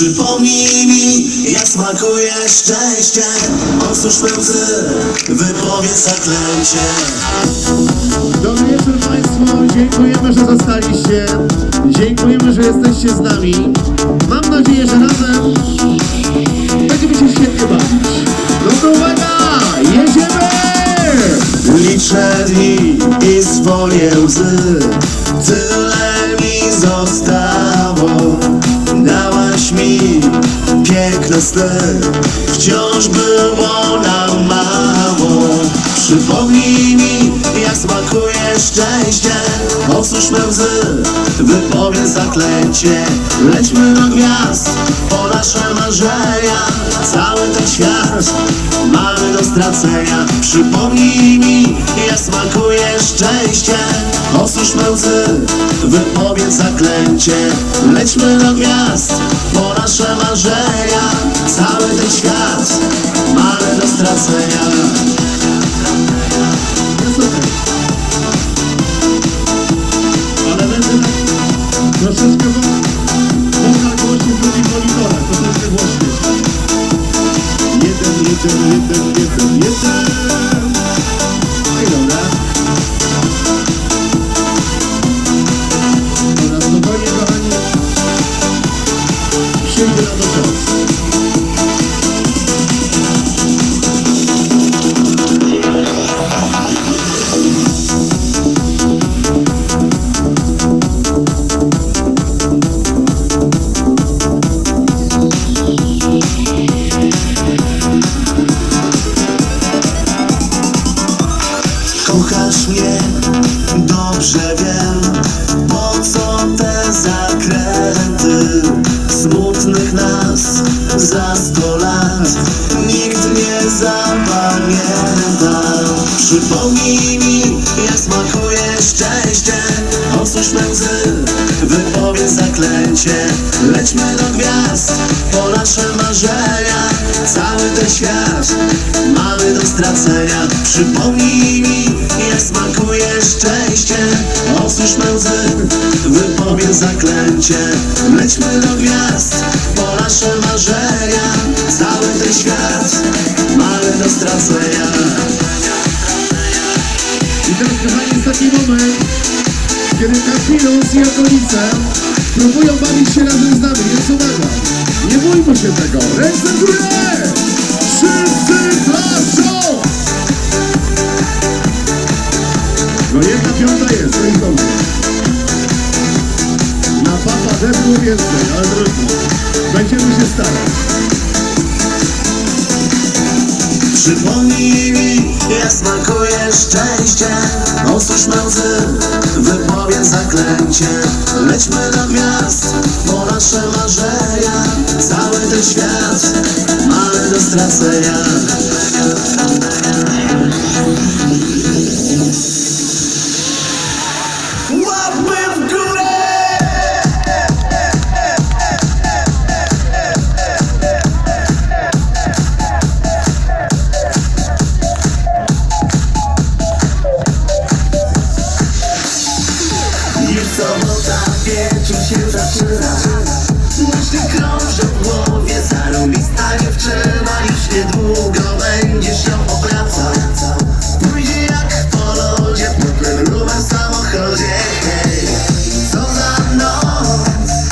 Przypomnij mi, jak smakuje szczęście Osusz me łzy, wypowiedz zaklęcie Dobry wieczór Państwu, dziękujemy, że zostaliście. Dziękujemy, że jesteście z nami. Mam nadzieję, że razem będziemy się świetnie bawić. No to uwaga, jedziemy! Liczę dni i swoje łzy Tyle mi zostało piękne sny. Wciąż było nam mało. Przypomnij mi jak smakuje szczęście. Osusz me łzy, wypowiedz zaklęcie Lećmy do gwiazd po nasze marzenia. Cały ten świat mamy do stracenia. Przypomnij mi jak smakuje szczęście. Osusz me łzy, wypowiedz zaklęcie. Lećmy do gwiazd po nasze marzenia. Cały ten świat This is lat Nikt nie zapamięta. Przypomnij mi, jak smakuje szczęście. Osusz łzy, wypowiedz zaklęcie. Lećmy do gwiazd, po nasze marzenia. Cały ten świat mamy do stracenia. Przypomnij mi, jak smakuje szczęście. Osusz łzy, wypowiedz zaklęcie Lećmy do gwiazd, po nasze marzenia Cały ten świat mamy do stracenia I teraz kochani jest taki moment, kiedy Kapinos i okolice próbują bawić się razem z nami, więc uwaga, nie bójmy się tego, ręce w górę! Wszyscy klaszczą! Więcej, ale trudno. Będziemy się starać. Przypomnij mi, jak smakuje szczęście Osusz me łzy, wypowiedz zaklęcie Lećmy do gwiazd, po nasze marzenia Cały ten świat mamy do stracenia czym się zaczyna.